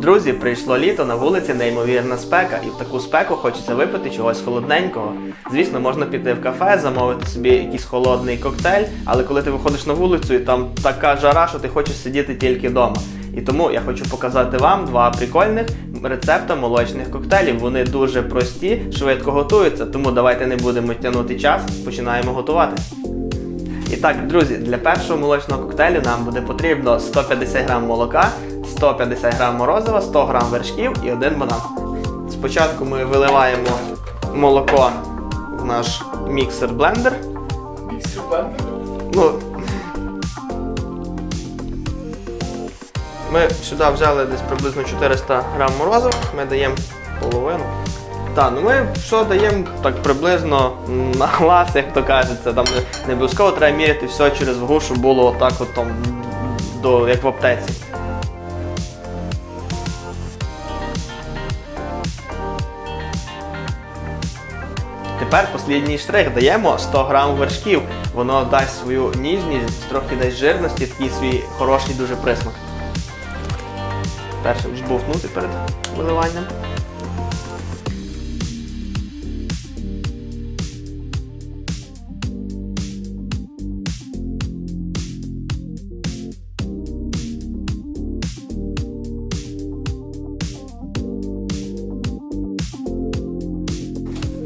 Друзі, прийшло літо на вулиці неймовірна спека, і в таку спеку хочеться випити чогось холодненького. Звісно, можна піти в кафе, замовити собі якийсь холодний коктейль, але коли ти виходиш на вулицю і там така жара, що ти хочеш сидіти тільки вдома. І тому я хочу показати вам два прикольних рецепти молочних коктейлів. Вони дуже прості, швидко готуються, тому давайте не будемо тягнути час, починаємо готувати. І так, друзі, для першого молочного коктейлю нам буде потрібно 150 г молока, 150 г морозива, 100 г вершків і один банан. Спочатку ми виливаємо молоко в наш міксер-блендер. Ну, ми сюди взяли десь приблизно 400 г морозива, ми даємо половину. Так, ну ми що даємо так приблизно на глаз, як то кажеться. Там не, не обов'язково треба міряти все через вагу, щоб було отак от там, до, як в аптеці. Тепер послідній штрих даємо 100 грам вершків. Воно дасть свою ніжність, трохи дасть жирності, такий свій хороший дуже присмак. Перше жбовнути перед виливанням.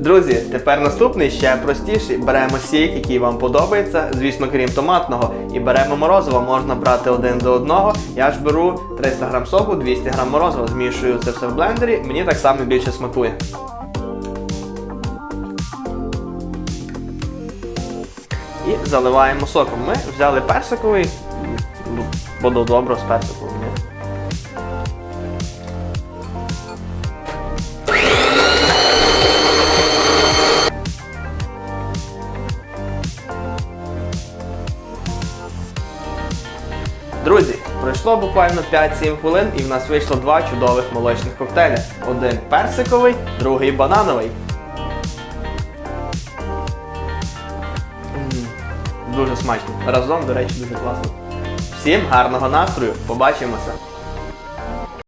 Друзі, тепер наступний ще простіший. Беремо сік, який вам подобається, звісно, крім томатного, і беремо морозиво, можна брати один до одного. Я ж беру 300 грам соку, 200 грам морозива, змішую це все в блендері, мені так само більше смакує. І заливаємо соком. Ми взяли персиковий, буде добре з персиковим. Друзі, пройшло буквально 5-7 хвилин і в нас вийшло два чудових молочних коктейля. Один персиковий, другий банановий. Дуже смачно. Разом, до речі, дуже класно. Всім гарного настрою. Побачимося!